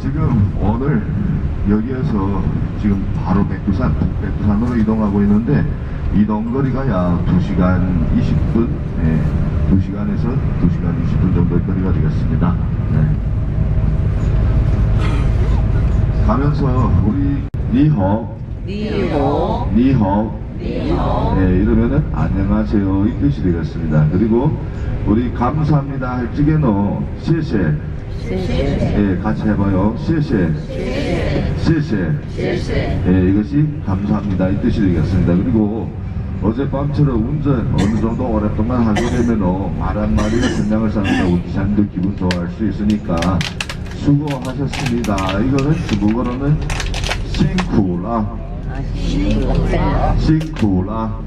지금 오늘 여기에서 지금 바로 백두산, 백두산으로 이동하고 있는데 이동 거리가 약 2시간 20분, 네, 2시간에서 2시간 20분 정도의 거리가 되겠습니다. 네. 가면서 우리 니호 니호, 니호 네, 이러면은 안녕하세요. 이 뜻이 되겠습니다. 그리고 우리 감사합니다. 할 적에는 시세, 예, 같이 해봐요. 시세, 시세, 예, 이것이 감사합니다 이 뜻이 되겠습니다. 그리고 어젯밤처럼 운전 어느 정도 오랫동안 하게 되면은 말 한마디가 전장을 쌓는다 운전도 기분 좋아할 수 있으니까 수고하셨습니다. 이거는 중국어로는 싱쿠라 싱쿠라.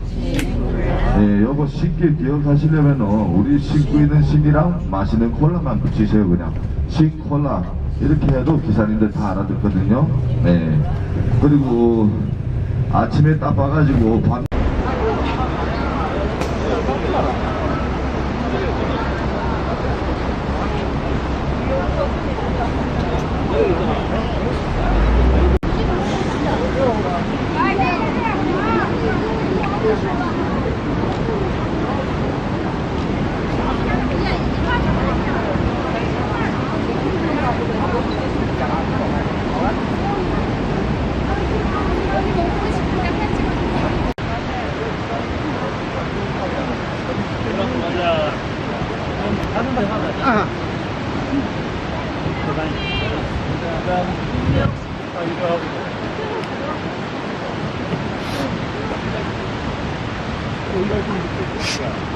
예, 요거 쉽게 기억하시려면 우리 씻고 있는 신이랑 마시는 콜라만 붙이세요 그냥. 싱콜라. 이렇게 해도 기사님들 다 알아듣거든요. 네. 그리고 아침에 딱 봐가지고 밤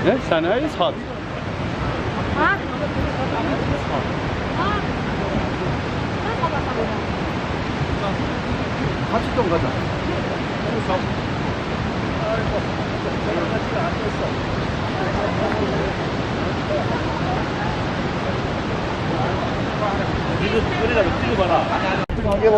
Ne? Sanayi sat. 같이 좀 가자. 이게 보이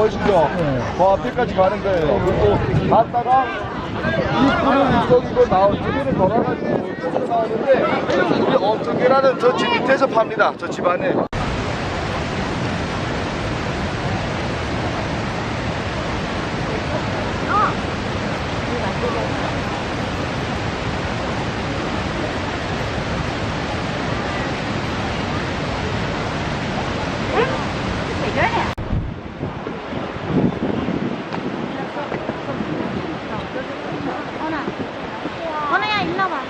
시죠? 그 앞에까지 가는 거예요. 그리고 갔다가 입구는 이쪽이고 나오 집에는 돌아가지고 이쪽으로 나오는데 우리 엄청계라는 저집 밑에서 팝니다. 저 집 안에. 언아, 언아야 일로 와.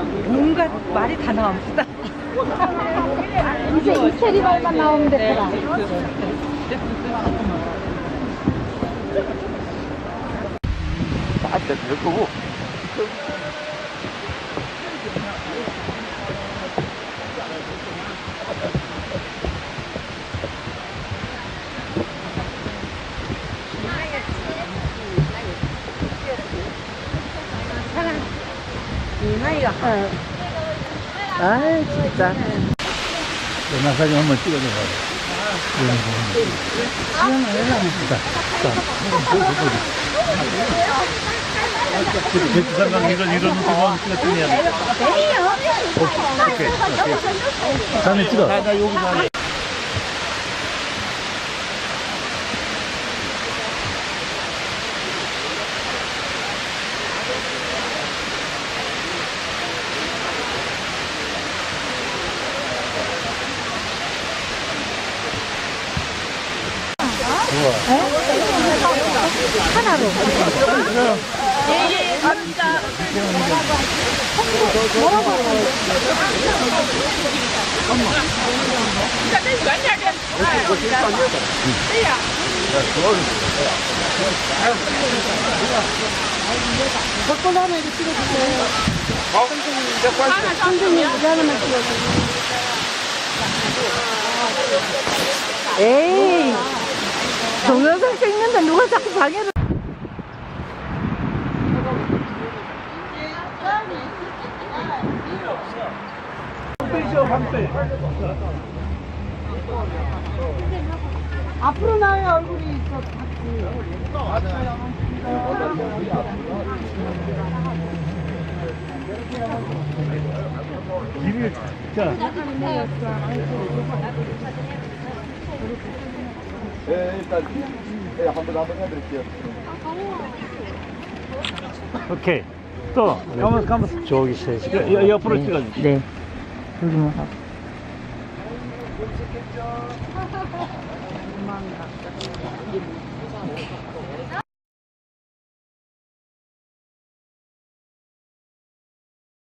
온갖 말이 다 나옵니다. 이제 이태리 말만 나오면 됐더라. 아, 진짜 될 거고. 이 나이가. 아 진짜. 나 사진 한번 찍어줘 백두산강 이런 이런 부분 찍었더니 사진 찍어. 나, 나 여기 거야? 하나로. 네, 감사합니다. 뭐라고? 잠깐만. 에이. 동영상 찍는데 누가 자꾸 방해를. 앞으로 나와야 얼굴이 더 집이, 자, 예, 일단 예, 한번 한번 해드릴게요. 오케이. 또, 가만, 가만. 저기 셋. 여, 옆으로 찍어주세요. 네. 여기만 하고.